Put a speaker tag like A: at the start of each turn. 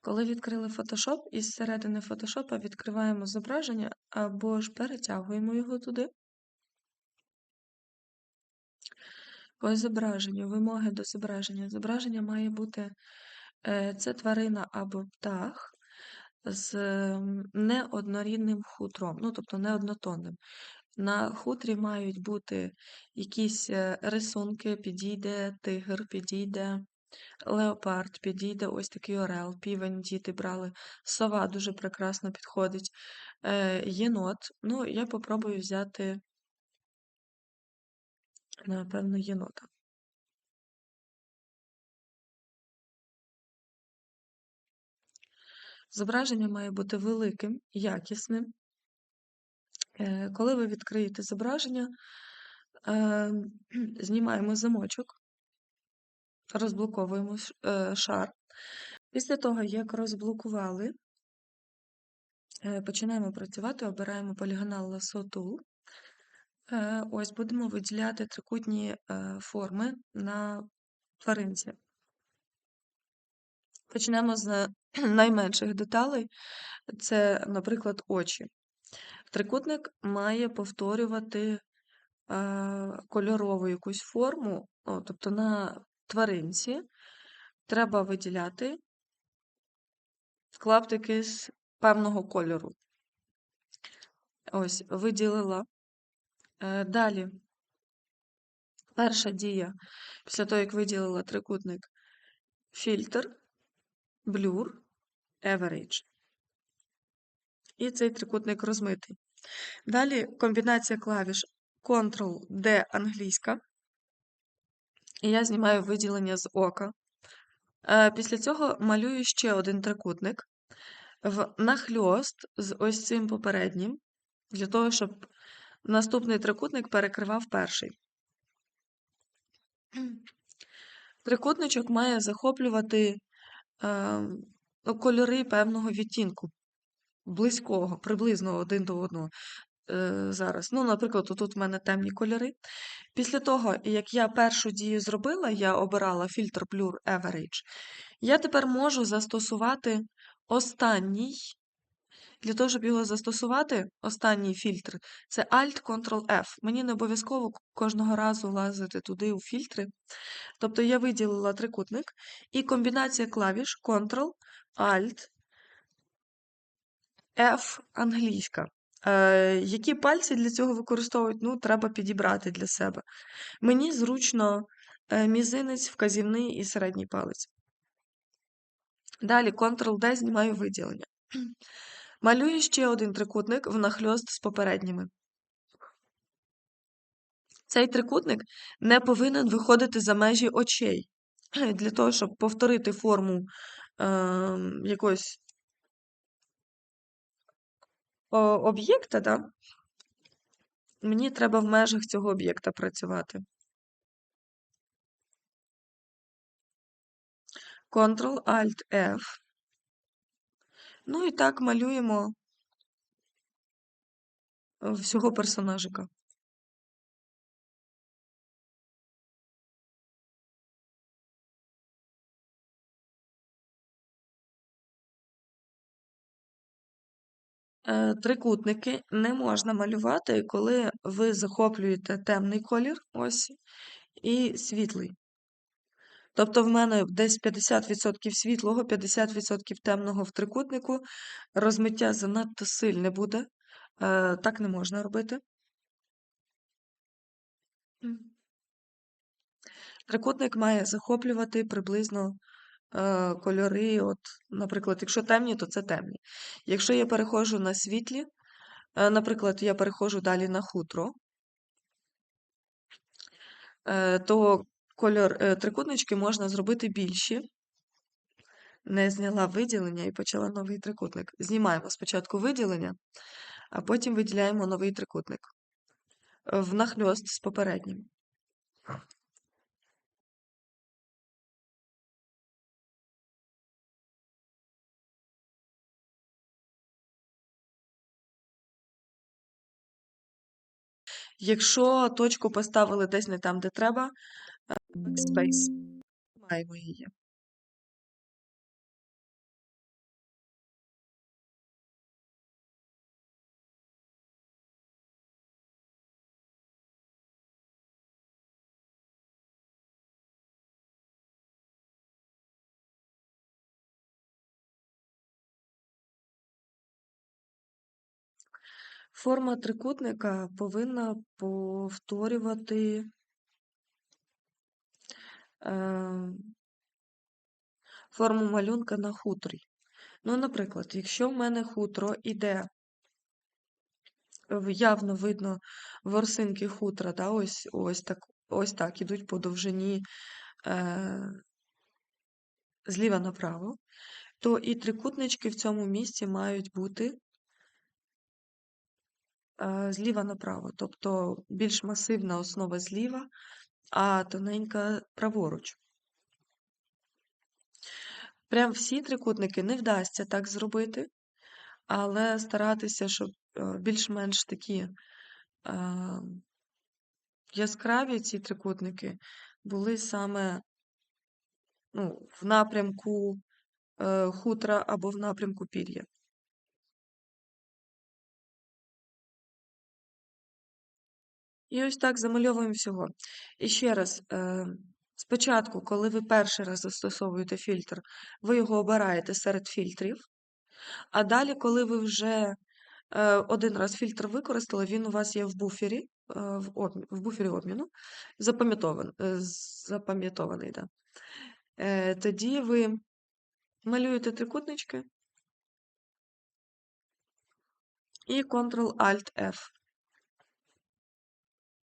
A: Коли відкрили Photoshop, із середини Photoshop відкриваємо зображення або ж перетягуємо його туди. По зображенню, вимоги до зображення. Зображення має бути е, це тварина або птах з неоднорідним хутром, ну, тобто неоднотонним. На хутрі мають бути якісь е, рисунки, підійде тигр, підійде леопард, підійде ось такий орел, півень діти брали, сова дуже прекрасно підходить, е, єнот. Ну, я попробую взяти, напевно, єнота. Зображення має бути великим, якісним. Е, коли ви відкриєте зображення, е, знімаємо замочок, розблоковуємо е, шар. Після того, як розблокували, починаємо працювати, обираємо полігонал Lasso Tool. Ось будемо виділяти трикутні форми на тваринці. Почнемо з найменших деталей, це, наприклад, очі. Трикутник має повторювати е, кольорову якусь форму, тобто на тваринці треба виділяти клаптики з певного кольору. Ось, виділила. Е, далі, перша дія, після того, як виділила трикутник, фільтр, блюр, average. І цей трикутник розмитий. Далі комбінація клавіш Ctrl-D англійська. І я знімаю виділення з ока. Е, після цього малюю ще один трикутник в нахльост з ось цим попереднім, для того, щоб наступний трикутник перекривав перший. Трикутничок має захоплювати е, кольори певного відтінку близького, приблизно один до одного. Е, зараз. Ну, Наприклад, тут в мене темні кольори. Після того, як я першу дію зробила, я обирала фільтр Blur Average, я тепер можу застосувати останній. Для того, щоб його застосувати, останній фільтр це Alt-Ctrl-F. Мені не обов'язково кожного разу лазити туди у фільтри. Тобто я виділила трикутник, і комбінація клавіш Ctrl, Alt, F англійська. Е, Які пальці для цього використовують, ну, треба підібрати для себе. Мені зручно е, мізинець, вказівний і середній палець. Далі Ctrl-D знімаю виділення. Малюю ще один трикутник в нахльост з попередніми. Цей трикутник не повинен виходити за межі очей. Для того, щоб повторити форму е, якогось об'єкта, да, мені треба в межах цього об'єкта працювати. Ctrl-Alt-F. Ну і так малюємо всього персонажика. Трикутники не можна малювати, коли ви захоплюєте темний колір, ось, і світлий. Тобто в мене десь 50% світлого, 50% темного в трикутнику, розмиття занадто сильне буде. Е, так не можна робити. Трикутник має захоплювати приблизно Е, кольори. От, Наприклад, якщо темні, то це темні. Якщо я переходжу на світлі, е, наприклад, я переходжу далі на хутро, е, то кольор трикутнички можна зробити більші. Не зняла виділення і почала новий трикутник. Знімаємо спочатку виділення, а потім виділяємо новий трикутник. Внахльост з попереднім. Якщо точку поставили десь не там, де треба, backspace. Маємо її. Форма трикутника повинна повторювати е, форму малюнка на хутрі. Ну, наприклад, якщо в мене хутро іде, явно видно ворсинки хутра, да, ось, ось, так, ось так ідуть по довжині е, зліва направо, то і трикутнички в цьому місці мають бути зліва направо, тобто більш масивна основа зліва, а тоненька праворуч. Прям всі трикутники не вдасться так зробити, але старатися, щоб е, більш-менш такі е, яскраві ці трикутники були саме ну, в напрямку е, хутра або в напрямку пір'я. І ось так замальовуємо всього. І ще раз, е, спочатку, коли ви перший раз застосовуєте фільтр, ви його обираєте серед фільтрів, а далі, коли ви вже е, один раз фільтр використали, він у вас є в буфері, е, в, обмі- в буфері обміну, запам'ятован, запам'ятований, да. Тоді ви малюєте трикутнички і Ctrl-Alt-F.